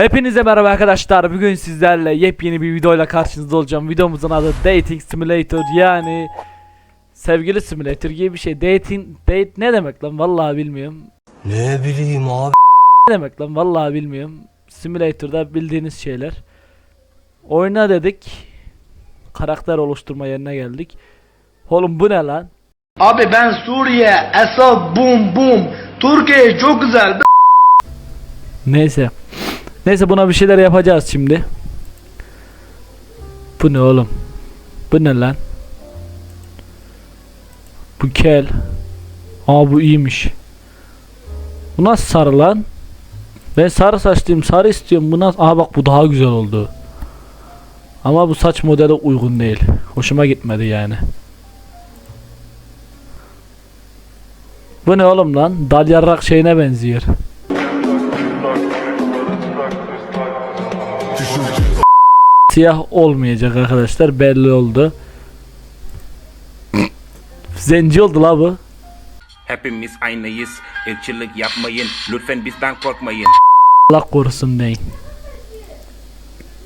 Hepinize merhaba arkadaşlar. Bugün sizlerle yepyeni bir videoyla karşınızda olacağım. Videomuzun adı Dating Simulator yani sevgili simulator gibi bir şey. Dating date ne demek lan? Vallahi bilmiyorum. Ne bileyim abi. Ne demek lan? Vallahi bilmiyorum. Simulator'da bildiğiniz şeyler. Oyna dedik. Karakter oluşturma yerine geldik. Oğlum bu ne lan? Abi ben Suriye, Esad, bum bum. Türkiye çok güzel. Neyse. Neyse buna bir şeyler yapacağız şimdi. Bu ne oğlum? Bu ne lan? Bu kel. Aa bu iyiymiş. Bu nasıl sarı lan? Ben sarı saçlıyım sarı istiyorum. Bu nasıl? Aa bak bu daha güzel oldu. Ama bu saç modeli uygun değil. Hoşuma gitmedi yani. Bu ne oğlum lan? Dal yarrak şeyine benziyor. Siyah olmayacak arkadaşlar belli oldu. Zenci oldu la bu. Hepimiz aynıyız. Irkçılık yapmayın. Lütfen bizden korkmayın. Allah korusun deyin.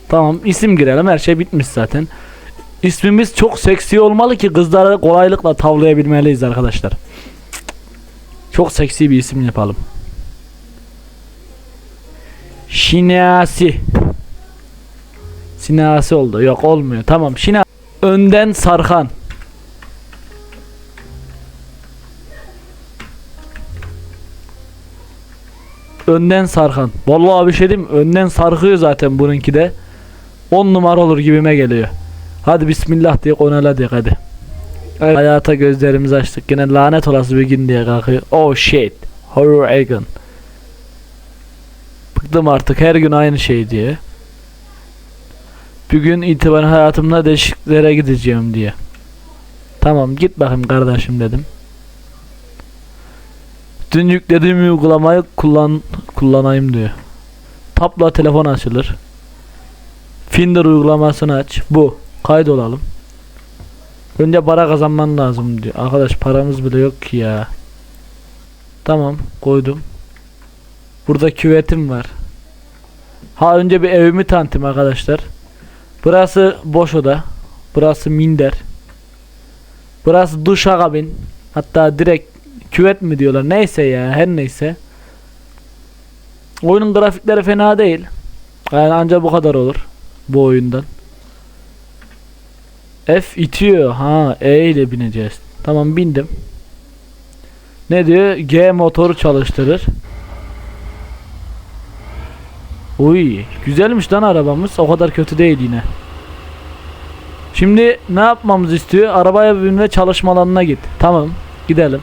Tamam isim girelim her şey bitmiş zaten. İsmimiz çok seksi olmalı ki kızları kolaylıkla tavlayabilmeliyiz arkadaşlar. Çok seksi bir isim yapalım. Şinasi. Sinasi oldu. Yok olmuyor. Tamam. Şina önden Sarkan. Önden Sarkan. Vallahi bir şey diyeyim? Önden sarkıyor zaten bununki de. 10 numara olur gibime geliyor. Hadi bismillah diye onaladık hadi. Evet. Hayata gözlerimizi açtık. Yine lanet olası bir gün diye kalkıyor. Oh shit. Horror Egan. Bıktım artık her gün aynı şey diye. Bugün itibaren hayatımda değişikliklere gideceğim diye. Tamam git bakayım kardeşim dedim. Dün yüklediğim uygulamayı kullan kullanayım diyor. Tapla telefon açılır. Finder uygulamasını aç. Bu. Kaydolalım. Önce para kazanman lazım diyor. Arkadaş paramız bile yok ki ya. Tamam koydum. Burada küvetim var. Ha önce bir evimi tanıtayım arkadaşlar. Burası boş oda. Burası minder. Burası duş kabin. Hatta direkt küvet mi diyorlar. Neyse ya her neyse. Oyunun grafikleri fena değil. Yani ancak bu kadar olur. Bu oyundan. F itiyor. Ha E ile bineceğiz. Tamam bindim. Ne diyor? G motoru çalıştırır. Uy, güzelmiş lan arabamız. O kadar kötü değil yine. Şimdi ne yapmamızı istiyor? Arabaya bin ve çalışma alanına git. Tamam, gidelim.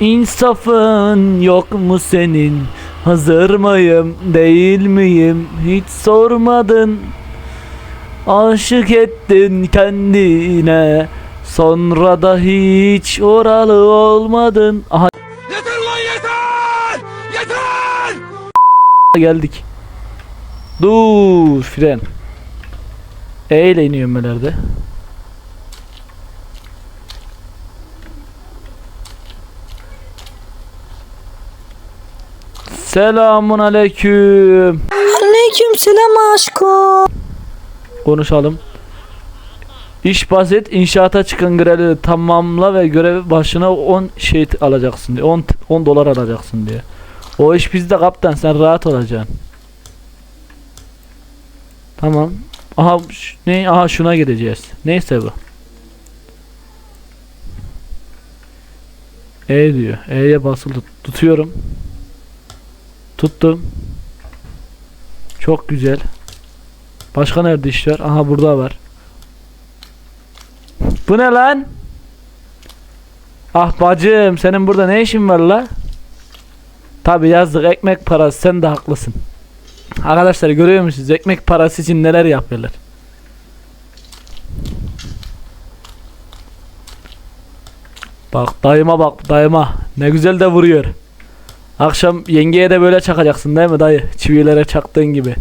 İnsafın yok mu senin? Hazır mıyım, değil miyim? Hiç sormadın. Aşık ettin kendine. Sonra da hiç oralı olmadın. Aha. Yeter lan yeter! Yeter! Geldik. Dur fren. E ile iniyorum nelerde. Selamun aleyküm. Aleyküm selam aşkım. Konuşalım. İş basit. inşaata çıkan görevi tamamla ve görev başına 10 şey alacaksın diye. 10 10 dolar alacaksın diye. O iş bizde kaptan sen rahat olacaksın. Tamam. Aha ne? Aha şuna gideceğiz. Neyse bu. E diyor. E'ye basılı tut- tutuyorum. Tuttum. Çok güzel. Başka nerede iş var? Aha burada var. Bu ne lan? Ah bacım senin burada ne işin var la? Tabi yazdık ekmek parası sen de haklısın. Arkadaşlar görüyor musunuz ekmek parası için neler yapıyorlar. Bak dayıma bak dayıma ne güzel de vuruyor. Akşam yengeye de böyle çakacaksın değil mi dayı? Çivilere çaktığın gibi.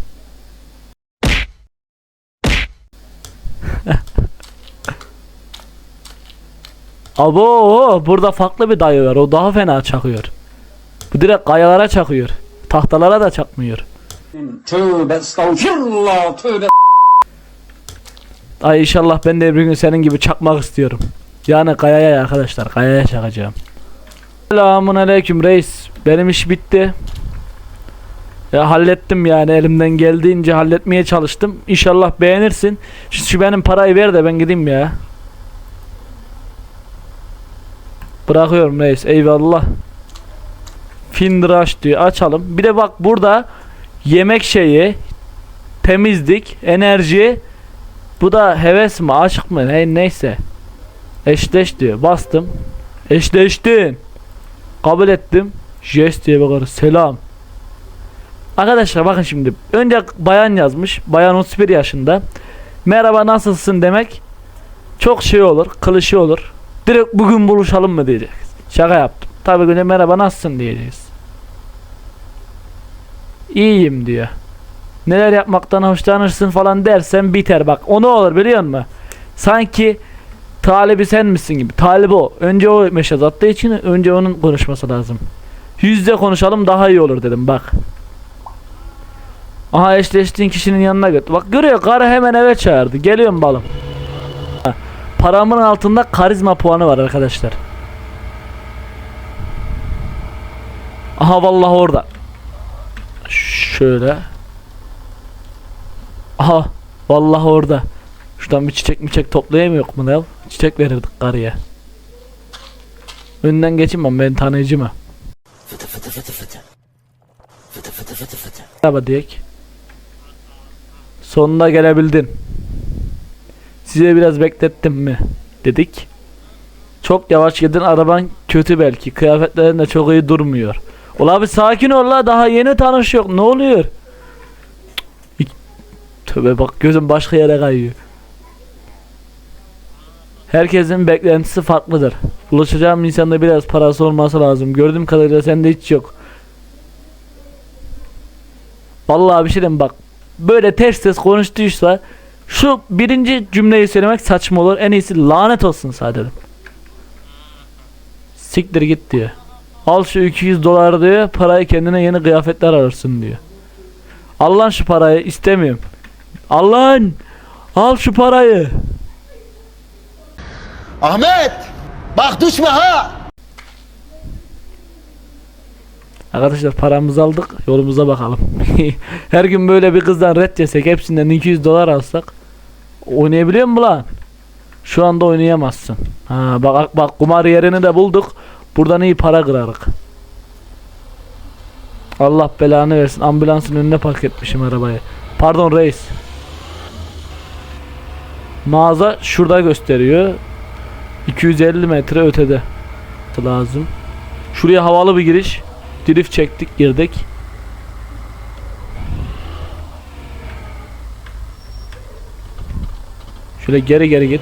Abo burada farklı bir dayı var. O daha fena çakıyor. Bu direkt kayalara çakıyor. Tahtalara da çakmıyor. Tövbe estağfirullah tövbe. Ay inşallah ben de bir gün senin gibi çakmak istiyorum. Yani kayaya arkadaşlar kayaya çakacağım. Selamun aleyküm reis. Benim iş bitti. Ya hallettim yani elimden geldiğince halletmeye çalıştım. İnşallah beğenirsin. Şu, şu benim parayı ver de ben gideyim ya. Bırakıyorum reis. Eyvallah. Findraş diyor. Açalım. Bir de bak burada yemek şeyi, temizlik, enerji, bu da heves mi aşk mı hey, neyse. Eşleş diyor. Bastım. Eşleştin. Kabul ettim. Jest diye bakarız. Selam. Arkadaşlar bakın şimdi. Önce bayan yazmış. Bayan 31 yaşında. Merhaba nasılsın demek. Çok şey olur. Kılışı olur. Direkt bugün buluşalım mı diyecek. Şaka yaptım. Tabii önce merhaba nasılsın diyeceğiz. İyiyim diyor neler yapmaktan hoşlanırsın falan dersen biter bak. O ne olur biliyor musun? Sanki talibi sen misin gibi. Talibi o. Önce o meşaz attığı için önce onun konuşması lazım. Yüzde konuşalım daha iyi olur dedim bak. Aha eşleştiğin kişinin yanına götür. Bak görüyor karı hemen eve çağırdı. Geliyorum balım. Paramın altında karizma puanı var arkadaşlar. Aha vallahi orada. Şöyle. Aha vallahi orada. Şuradan bir çiçek miçek toplayamıyor mu ne? Çiçek verirdik karıya. Önden geçin ben ben tanıyıcı mı? Merhaba diyek. Sonuna gelebildin. Size biraz beklettim mi? Dedik. Çok yavaş gidin araban kötü belki. Kıyafetlerin de çok iyi durmuyor. Ula bir sakin ol la daha yeni tanışıyor. Ne oluyor? Tövbe bak gözüm başka yere kayıyor. Herkesin beklentisi farklıdır. Buluşacağım insanda biraz parası olması lazım. Gördüğüm kadarıyla sende hiç yok. Vallahi bir şey diyeyim bak. Böyle ters ters konuştuysa şu birinci cümleyi söylemek saçma olur. En iyisi lanet olsun sadece. Siktir git diyor. Al şu 200 dolar diyor. Parayı kendine yeni kıyafetler alırsın diyor. Al lan şu parayı istemiyorum. Allah'ın al şu parayı. Ahmet! Bak düşme ha! Arkadaşlar paramızı aldık yolumuza bakalım. Her gün böyle bir kızdan red yesek hepsinden 200 dolar alsak oynayabiliyor mu lan? Şu anda oynayamazsın. Ha bak bak kumar yerini de bulduk. Buradan iyi para kırarık. Allah belanı versin. Ambulansın önüne park etmişim arabayı. Pardon reis. Mağaza şurada gösteriyor. 250 metre ötede. Lazım. Şuraya havalı bir giriş. Drift çektik girdik. Şöyle geri geri git.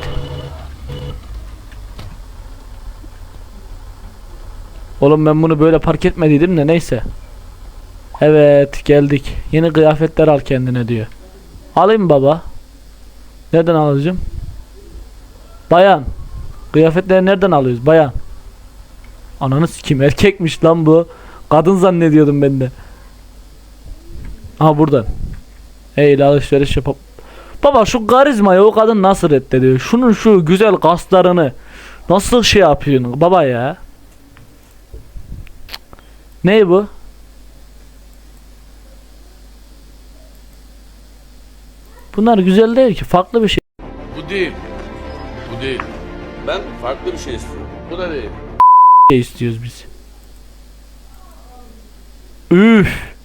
Oğlum ben bunu böyle park etmediydim de neyse. Evet geldik. Yeni kıyafetler al kendine diyor. Alayım baba. Nereden alacağım? Bayan. Kıyafetleri nereden alıyoruz bayan? Ananı sikim erkekmiş lan bu. Kadın zannediyordum ben de. Aha buradan. Hey alışveriş yapıp. Baba şu karizmayı o kadın nasıl reddediyor? Şunun şu güzel kaslarını nasıl şey yapıyorsun baba ya? Ne bu? Bunlar güzel değil ki farklı bir şey. Bu değil. Bu değil. Ben farklı bir şey istiyorum. Bu da değil. şey istiyoruz biz. Üf.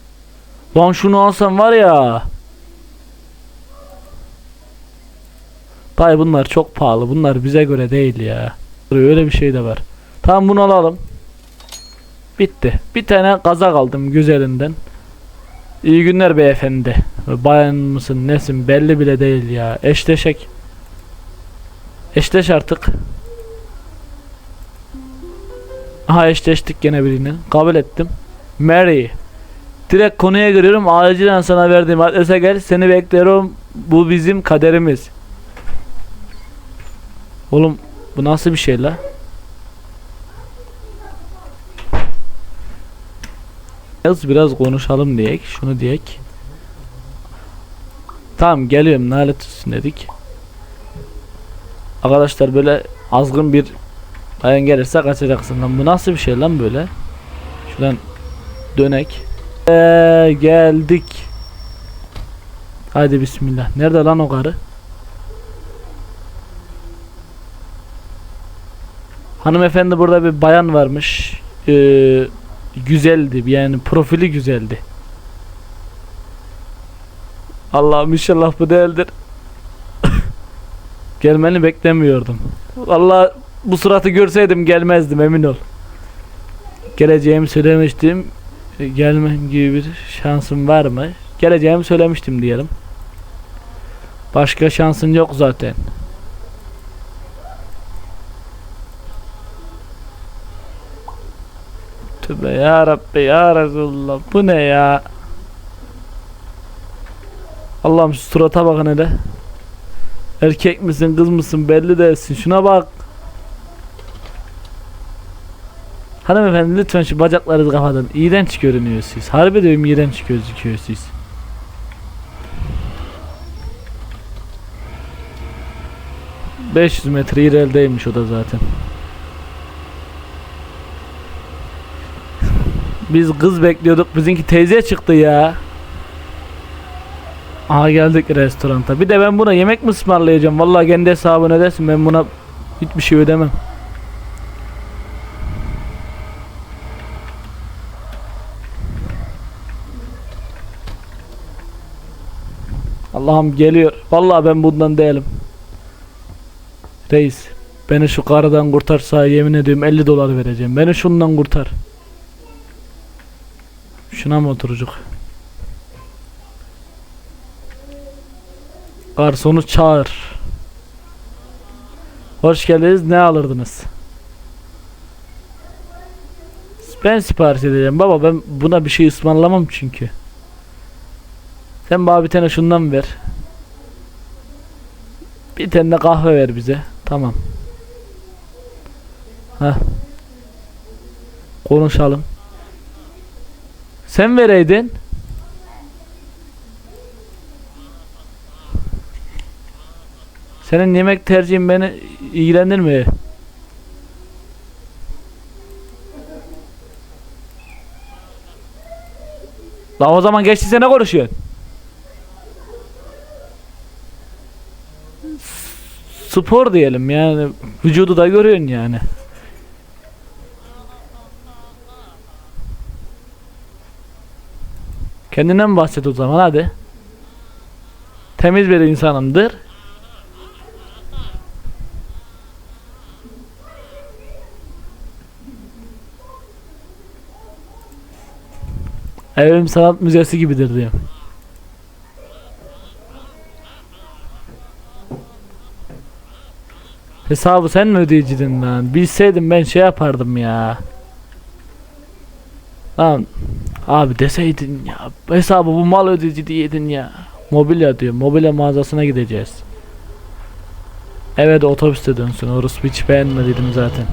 Lan şunu alsam var ya. Dayı bunlar çok pahalı. Bunlar bize göre değil ya. Öyle bir şey de var. Tamam bunu alalım. Bitti. Bir tane kazak aldım güzelinden. İyi günler beyefendi. Bayan mısın nesin belli bile değil ya. Eşleşek. Eşleş artık. Aha eşleştik gene birini. Kabul ettim. Mary. Direkt konuya giriyorum. Acilen sana verdiğim adrese gel. Seni bekliyorum. Bu bizim kaderimiz. Oğlum bu nasıl bir şey la? Biraz biraz konuşalım diyek. Şunu diyek. Tamam geliyorum nalet olsun dedik. Arkadaşlar böyle azgın bir bayan gelirse kaçacaksın lan. Bu nasıl bir şey lan böyle? Şuradan dönek. Eee geldik. Haydi bismillah. Nerede lan o karı? Hanımefendi burada bir bayan varmış. Ee, güzeldi yani profili güzeldi. Allah'ım inşallah bu değildir. Gelmeni beklemiyordum. Allah bu suratı görseydim gelmezdim emin ol. Geleceğimi söylemiştim. E, Gelmem gibi bir şansım var mı? Geleceğimi söylemiştim diyelim. Başka şansın yok zaten. Tövbe ya Rabbi ya Resulullah bu ne ya? Allah'ım şu surata bakın hele. Erkek misin kız mısın belli değilsin şuna bak. Hanımefendi lütfen şu bacaklarınızı kapatın. İğrenç görünüyor siz. Harbi diyorum iğrenç gözüküyor siz. ...500 metre ilerideymiş o da zaten. Biz kız bekliyorduk. Bizimki teyze çıktı ya. Aha geldik restoranta. Bir de ben buna yemek mi ısmarlayacağım? Vallahi kendi hesabını ödersin. Ben buna hiçbir şey ödemem. Allah'ım geliyor. Vallahi ben bundan değilim. Reis. Beni şu karıdan kurtarsa yemin ediyorum 50 dolar vereceğim. Beni şundan kurtar. Şuna mı oturacak? Garsonu çağır. Hoş geldiniz. Ne alırdınız? Ben sipariş edeceğim. Baba ben buna bir şey ısmarlamam çünkü. Sen bana bir tane şundan ver. Bir tane de kahve ver bize. Tamam. Heh. Konuşalım. Sen vereydin. Senin yemek tercihin beni ilgilendirmiyor. La o zaman geçtiyse ne konuşuyorsun? Spor diyelim yani vücudu da görüyorsun yani. Kendinden bahset o zaman hadi. Temiz bir insanımdır. Evim sanat müzesi gibidir diyor. Hesabı sen mi ödeyiciydin lan? Bilseydim ben şey yapardım ya. Lan abi deseydin ya. Hesabı bu mal ödeyici diyeydin ya. Mobilya diyor. Mobilya mağazasına gideceğiz. Evet otobüste dönsün. Orası hiç beğenmediydim zaten.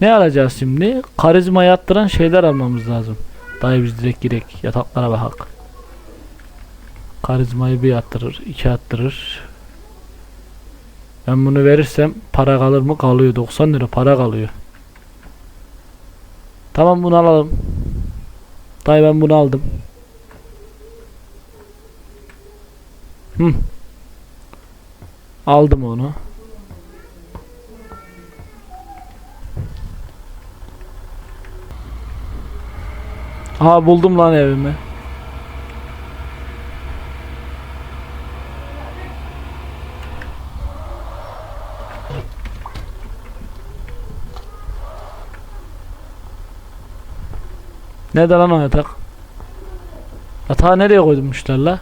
Ne alacağız şimdi? Karizma yattıran şeyler almamız lazım. Dayı biz direkt girek yataklara bak. Karizmayı bir attırır, iki attırır. Ben bunu verirsem para kalır mı? Kalıyor. 90 lira para kalıyor. Tamam bunu alalım. Dayı ben bunu aldım. Hı. Aldım onu. Aa buldum lan evimi. Nerede lan o yatak? Yatağı nereye koymuşlar la?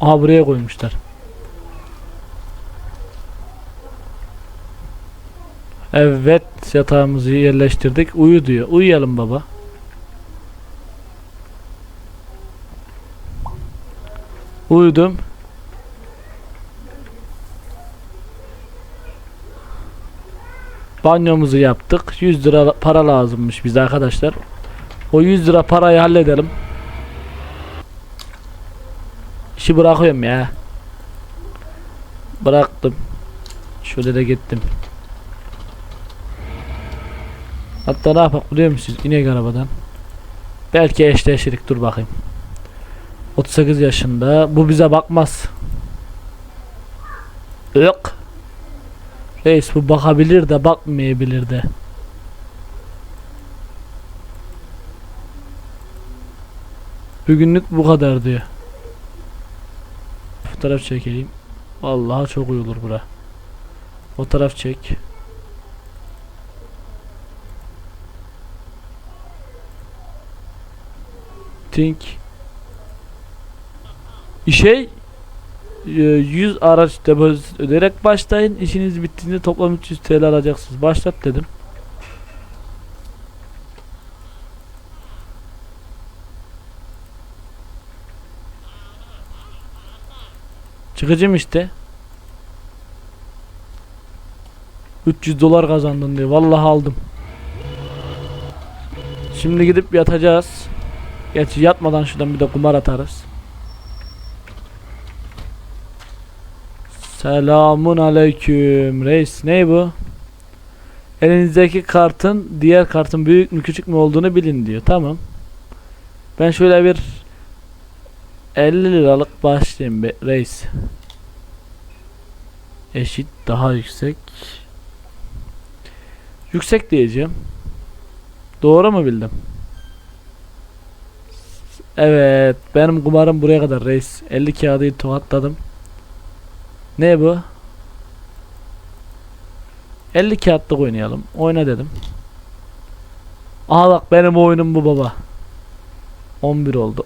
Aha buraya koymuşlar. Evet yatağımızı yerleştirdik. Uyu diyor. Uyuyalım baba. Uyudum. Banyomuzu yaptık. 100 lira para lazımmış bize arkadaşlar. O 100 lira parayı halledelim. İşi bırakıyorum ya. Bıraktım. Şöyle de gittim. Hatta ne yapak biliyor musunuz? İnek arabadan. Belki eşleşirik dur bakayım. 38 yaşında. Bu bize bakmaz. Yok. Reis bu bakabilir de bakmayabilir de. Bugünlük bu kadar diyor. Fotoğraf çekeyim. Vallahi çok uyulur bura. Fotoğraf çek. Think. Şey e, 100 araç depozit öderek başlayın. İşiniz bittiğinde toplam 300 TL alacaksınız. Başlat dedim. Çıkacağım işte. 300 dolar kazandın diyor. Vallahi aldım. Şimdi gidip yatacağız. Gerçi yatmadan şuradan bir de kumar atarız. Selamun aleyküm. Reis ne bu? Elinizdeki kartın diğer kartın büyük mü küçük mü olduğunu bilin diyor. Tamam. Ben şöyle bir 50 liralık başlayayım be reis. Eşit daha yüksek. Yüksek diyeceğim. Doğru mu bildim? Evet, benim kumarım buraya kadar reis. 50 kağıdı tokatladım. Ne bu? 50 kağıtlık oynayalım. Oyna dedim. Aha bak benim oyunum bu baba. 11 oldu.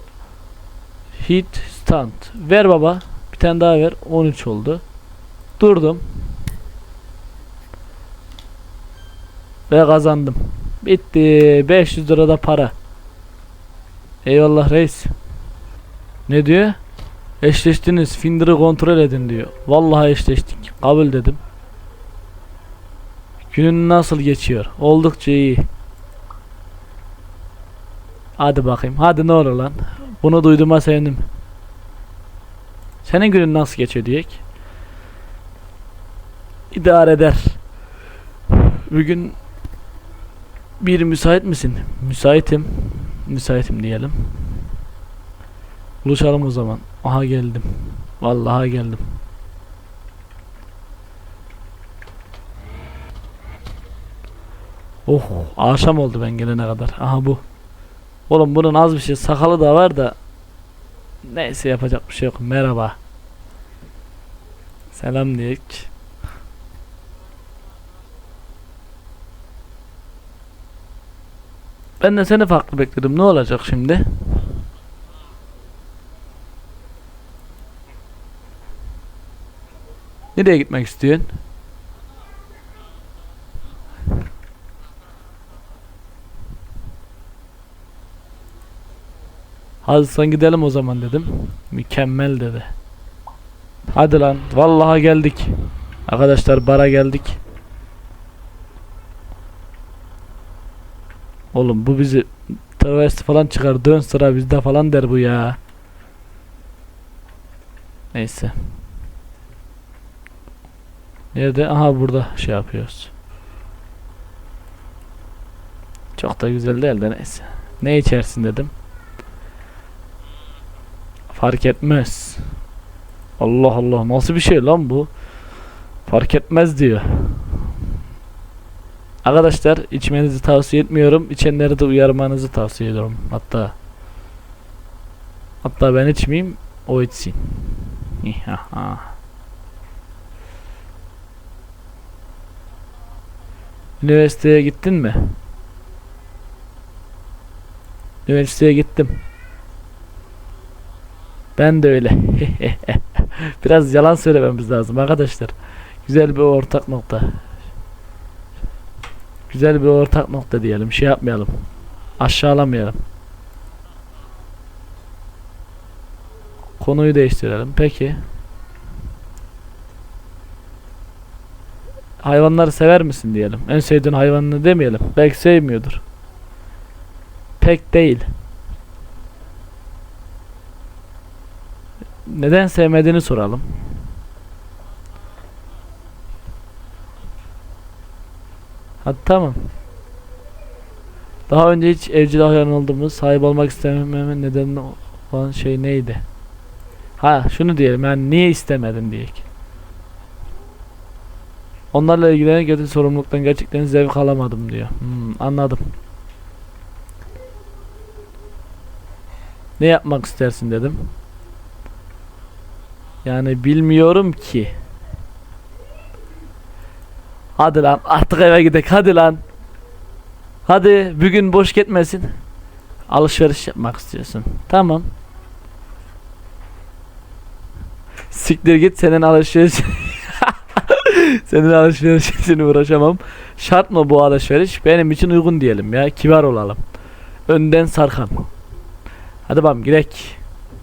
Hit stand. Ver baba. Bir tane daha ver. 13 oldu. Durdum. Ve kazandım. Bitti. 500 lira da para. Eyvallah reis. Ne diyor? Eşleştiniz. Finder'ı kontrol edin diyor. Vallahi eşleştik. Kabul dedim. Günün nasıl geçiyor? Oldukça iyi. Hadi bakayım. Hadi ne olur lan. Bunu duyduğuma sevindim. Senin günün nasıl geçiyor diyek. İdare eder. Bugün bir müsait misin? Müsaitim. Müsaitim diyelim. Buluşalım o zaman. Aha geldim. Vallahi geldim. Oh akşam oldu ben gelene kadar. Aha bu. Oğlum bunun az bir şey sakalı da var da neyse yapacak bir şey yok. Merhaba. Selam diyek. Ben de seni farklı bekledim. Ne olacak şimdi? Nereye gitmek istiyorsun? Hadi sen gidelim o zaman dedim. Mükemmel dedi. Hadi lan. Vallahi geldik. Arkadaşlar bara geldik. Oğlum bu bizi travesti falan çıkar. Dön sıra bizde falan der bu ya. Neyse. Nerede? Aha burada şey yapıyoruz. Çok da güzel değil de neyse. Ne içersin dedim. Fark etmez. Allah Allah nasıl bir şey lan bu? Fark etmez diyor. Arkadaşlar içmenizi tavsiye etmiyorum. İçenleri de uyarmanızı tavsiye ediyorum. Hatta hatta ben içmeyeyim o içsin. Üniversiteye gittin mi? Üniversiteye gittim. Ben de öyle. Biraz yalan söylememiz lazım arkadaşlar. Güzel bir ortak nokta. Güzel bir ortak nokta diyelim. Şey yapmayalım. Aşağılamayalım. Konuyu değiştirelim. Peki. Hayvanları sever misin diyelim. En sevdiğin hayvanını demeyelim. Belki sevmiyordur. Pek değil. Neden sevmediğini soralım. Hadi tamam. Daha önce hiç evcil hayvan olduğumuz, sahip olmak istemememin nedeni olan şey neydi? Ha şunu diyelim yani niye istemedin diyek. Onlarla ilgilenen kötü sorumluluktan gerçekten zevk alamadım diyor. Hmm, anladım. Ne yapmak istersin dedim. Yani bilmiyorum ki. Hadi lan artık eve gidelim hadi lan. Hadi bugün boş gitmesin. Alışveriş yapmak istiyorsun. Tamam. Siktir git senin alışveriş. senin alışveriş için uğraşamam. Şart mı bu alışveriş? Benim için uygun diyelim ya. Kibar olalım. Önden sarkan. Hadi bakalım girek.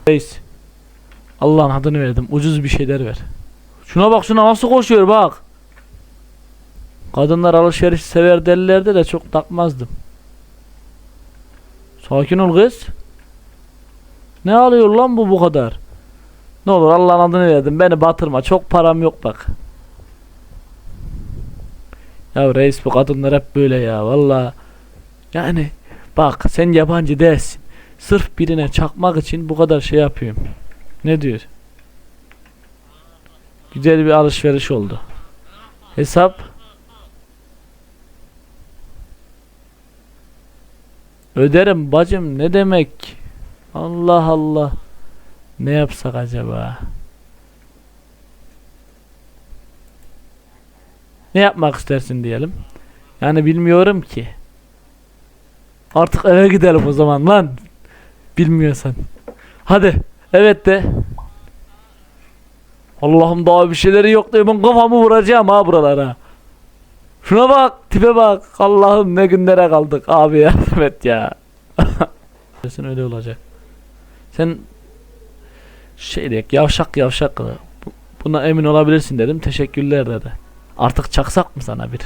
Reis. Allah'ın adını verdim. Ucuz bir şeyler ver. Şuna bak şuna nasıl koşuyor bak. Kadınlar alışveriş sever derlerdi de çok takmazdım. Sakin ol kız. Ne alıyor lan bu bu kadar? Ne olur Allah'ın adını verdim. Beni batırma. Çok param yok bak. Ya reis bu kadınlar hep böyle ya. Valla. Yani bak sen yabancı değilsin. Sırf birine çakmak için bu kadar şey yapıyorum. Ne diyor? Güzel bir alışveriş oldu. Hesap Öderim bacım ne demek? Allah Allah. Ne yapsak acaba? Ne yapmak istersin diyelim. Yani bilmiyorum ki. Artık eve gidelim o zaman lan. Bilmiyorsan. Hadi. Evet de. Allah'ım daha bir şeyleri yok diye ben kafamı vuracağım ha buralara. Şuna bak tipe bak Allah'ım ne günlere kaldık abi yardım et ya. Sen öyle olacak. Sen şey diyek yavşak yavşak bu- buna emin olabilirsin dedim teşekkürler dedi. Artık çaksak mı sana bir?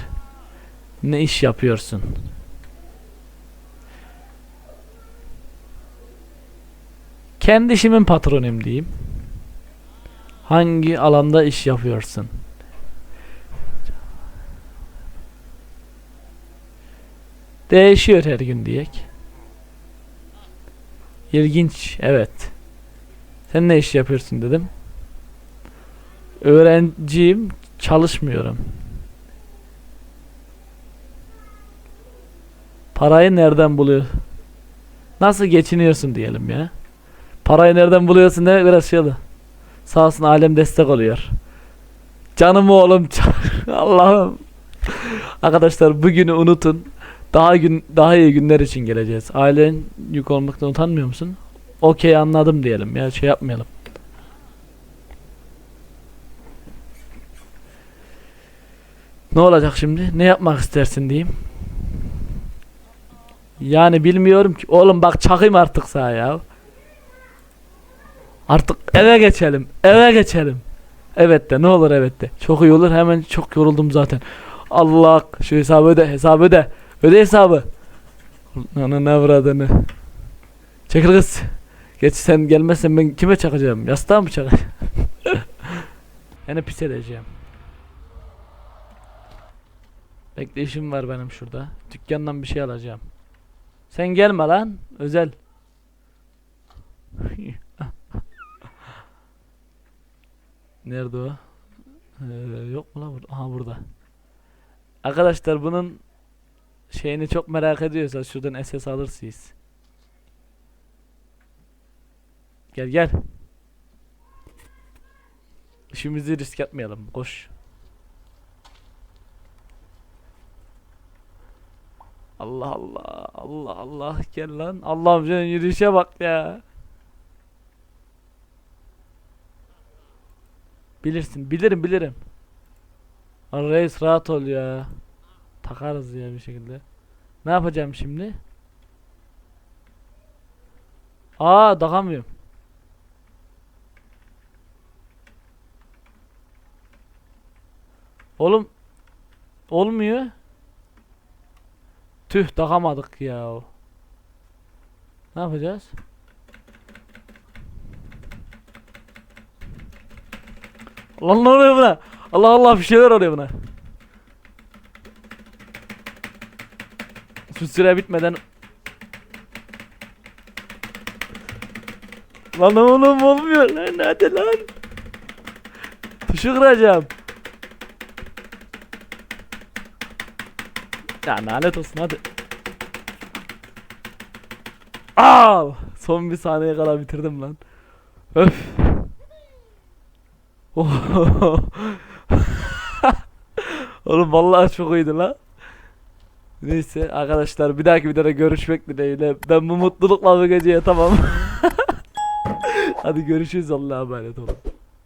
Ne iş yapıyorsun? Kendi işimin patronuyum diyeyim. Hangi alanda iş yapıyorsun? Değişiyor her gün diyek. İlginç, evet. Sen ne iş yapıyorsun dedim. Öğrenciyim, çalışmıyorum. Parayı nereden buluyor? Nasıl geçiniyorsun diyelim ya. Parayı nereden buluyorsun demek biraz şey oldu. Sağ olsun alem destek oluyor. Canım oğlum Allah'ım. Arkadaşlar bugünü unutun. Daha gün daha iyi günler için geleceğiz. Ailen yük olmaktan utanmıyor musun? Okey anladım diyelim ya şey yapmayalım. Ne olacak şimdi? Ne yapmak istersin diyeyim. Yani bilmiyorum ki. Oğlum bak çakayım artık sana ya. Artık eve geçelim. Eve geçelim. Evet de ne olur evet de. Çok iyi olur. Hemen çok yoruldum zaten. Allah şu hesabı öde hesabı öde. Öde hesabı. Ananı avradını. Çekil kız. Geç sen gelmezsen ben kime çakacağım? Yastığa mı çakacağım? yani pis edeceğim. Bekle işim var benim şurada. Dükkandan bir şey alacağım. Sen gelme lan. Özel. Nerede o? Ee, yok mu lan burada? Aha burada. Arkadaşlar bunun şeyini çok merak ediyorsanız şuradan SS alırsınız. Gel gel. İşimizi risk atmayalım. Koş. Allah Allah Allah Allah gel lan. Allah'ım senin yürüyüşe bak ya. Bilirsin bilirim bilirim. Lan reis rahat ol ya. Takarız ya bir şekilde. Ne yapacağım şimdi? Aa takamıyorum. Oğlum olmuyor. Tüh takamadık ya. Ne yapacağız? Lan ne oluyor buna? Allah Allah bir şeyler oluyor buna. Şu süre bitmeden Lan oğlum olmuyor lan hadi lan. Tuşu kıracağım. Ya lanet olsun hadi. Al. Son bir saniye kala bitirdim lan. Öf. Oğlum vallahi çok iyiydi lan. Neyse arkadaşlar bir dahaki videoda görüşmek dileğiyle. Ben bu mutlulukla bu geceye tamam. Hadi görüşürüz Allah'a emanet olun.